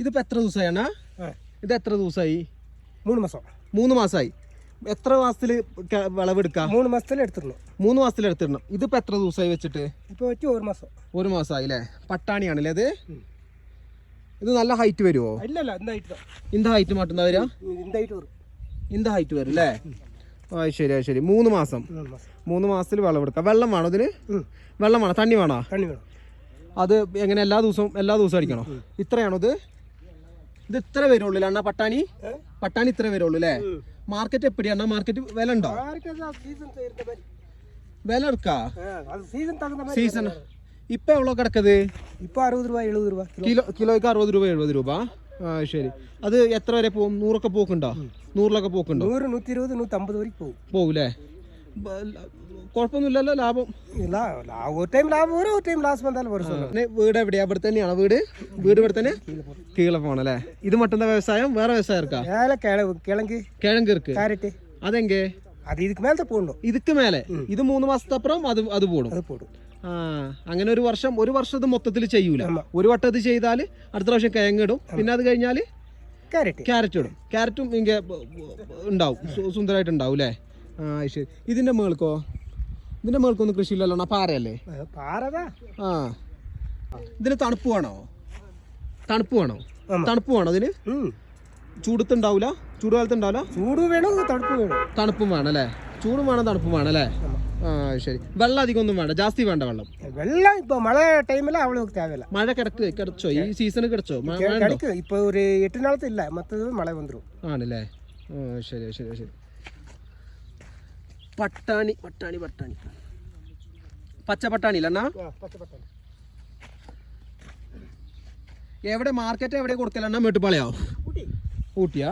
ഇതിപ്പോ എത്ര ദിവസമായി അണ്ണാ? ഇത് എത്ര ദിവസമായി? മൂന്ന് മാസം. മൂന്ന് മാസമായി. എത്ര മാസത്തിൽ വിളവെടുക്കാം മൂന്ന് മാസത്തിൽ എടുത്തിരുന്നു മൂന്ന് മാസത്തിൽ എടുത്തിടണം. ഇതിപ്പോ എത്ര ദിവസമായി വെച്ചിട്ട്? ഇപ്പൊ വെച്ച് ഒരു മാസം. ഒരു മാസമായി അല്ലേ? പട്ടാണിയാണല്ലേ അത്? ഇത് നല്ല ഹൈറ്റ് വരുമോ ഇല്ലല്ല ഇന്ത ഹൈറ്റ് മാറ്റുന്ന വരാ. ഇന്ത ഹൈറ്റ് വരും അല്ലേ? ആ ശരി ആ ശരി. മൂന്ന് മാസം. മൂന്ന് മാസം. മൂന്ന് മാസത്തിൽ വിളവെടുക്കാം വെള്ളം വേണോ ഇതിന്. വെള്ളം വേണോ? തണ്ണി വേണോ? തണ്ണി വേണം. അത് എങ്ങനെ എല്ലാ ദിവസവും എല്ലാ ദിവസവും അടിക്കണോ? ഇത്രയാണോ ഇത്? ഇത് ഇത്ര വരുള്ളൂ അണ്ണ പട്ടാണി? പട്ടാണി ഇത്ര വരുള്ളൂ അല്ലേ? മാർക്കറ്റ് എപ്പിടി അണ്ണ മാർക്കറ്റ് വില ഉണ്ടോ? വില എടുക്കാ? സീസൺ ഇപ്പൊ എവ്വളോ കിടക്കത്? ഇപ്പൊ അറുപത് രൂപ എഴുപത് രൂപ കിലോ. കിലോയ്ക്ക് അറുപത് രൂപ എഴുപത് രൂപ. ആ ശരി. അത് എത്ര വരെ പോകും നൂറൊക്കെ പോക്കുണ്ടോ? നൂറിലൊക്കെ പോക്കുണ്ടോ? നൂറ് നൂറ്റി ഇരുപത് നൂറ്റമ്പത് വരെ പോകും പോകൂലേ കുഴപ്പമൊന്നുമില്ലല്ലോ ലാഭം. ഒരു ടൈം ലാഭം ഒരു ടൈം ലാസ് വന്നാലും ഒരു വീട് എവിടെയാ? ഇവിടെ തന്നെയാണ് വീട്? വീട് ഇവിടെ തന്നെ? കീളപ്പമാണ് അല്ലേ ഇത് മട്ടുന്ന വ്യവസായം വേറെ വ്യവസായം ഇരിക്കാ കിഴങ്ങ് കിഴങ്ങ് ഇருக்கு കാരറ്റ്. അതെങ്കേ? അത് ഇതിക്ക് മേലത്തെ പോകണം ഇതിക്ക് മേലെ? ഇത് മൂന്ന് മാസത്തെ അപ്പുറം അത് അത് പോടും. അത് പോടും. ആ അങ്ങനെ ഒരു വർഷം ഒരു വർഷം ഇത് മൊത്തത്തിൽ ചെയ്യൂല. ഒരു വട്ടം ഇത് ചെയ്താൽ അടുത്ത പ്രാവശ്യം കിഴങ്ങ് ഇടും. പിന്നെ അത് കഴിഞ്ഞാൽ ക്യാരറ്റ് ക്യാരറ്റ് ഇടും. ക്യാരറ്റും ഉണ്ടാവും. സുന്ദരമായിട്ട് ഉണ്ടാവും അല്ലേ ആ ശരി. ഇതിന്റെ മേൾക്കോ? ഇതിന്റെ മേൾക്കൊന്നും കൃഷിയില്ലല്ലോ പാറയല്ലേ? ആ. ഇതിന് തണുപ്പ് വേണോ? തണുപ്പ് വേണോ? തണുപ്പ് വേണോ അതിന് ചൂടത്തുണ്ടാവൂല? ചൂടുകാലത്ത് ഉണ്ടാവില്ല ചൂട് വേണോ? തണുപ്പ് വേണോ? തണുപ്പും വേണം അല്ലേ? ചൂടും വേണം തണുപ്പും വേണം അല്ലേ? ആ ശരി. വെള്ളം അധികം ഒന്നും വേണ്ട ജാസ്തി വേണ്ട വെള്ളം. വെള്ളം ഇപ്പൊ മഴ ടൈമിൽ അവളുക്ക് തേവല മഴ കിടക്ക് കിടച്ചോ? ഈ സീസൺ കിടച്ചോ? ഇപ്പൊ ഒരു എട്ടിനാളത്തില്ല നാളത്തില്ല മഴ വന്നിരും ആണല്ലേ? ശരി ശരി ശരി. പട്ടാണി പട്ടാണി പട്ടാണി. പച്ച പട്ടാണി അല്ലണ്ണാ എവിടെ മാർക്കറ്റ് എവിടെ കൊടുക്കലണ്ണ മേട്ടുപാളയോ ഊട്ടിയാ?